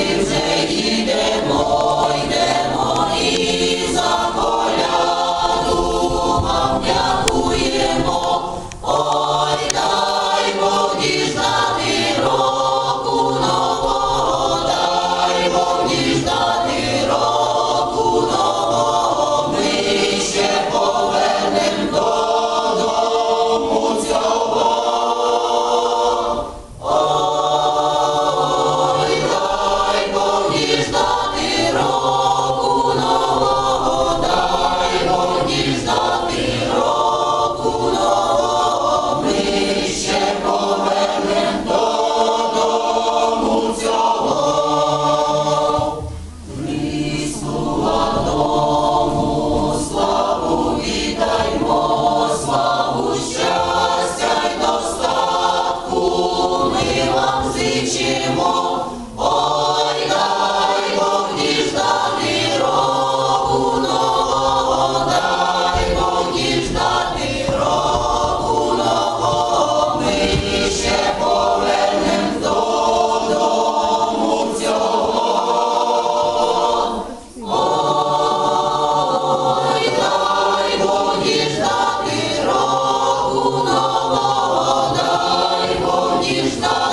Ти вже їдеш. Ми вам зичимо. Что?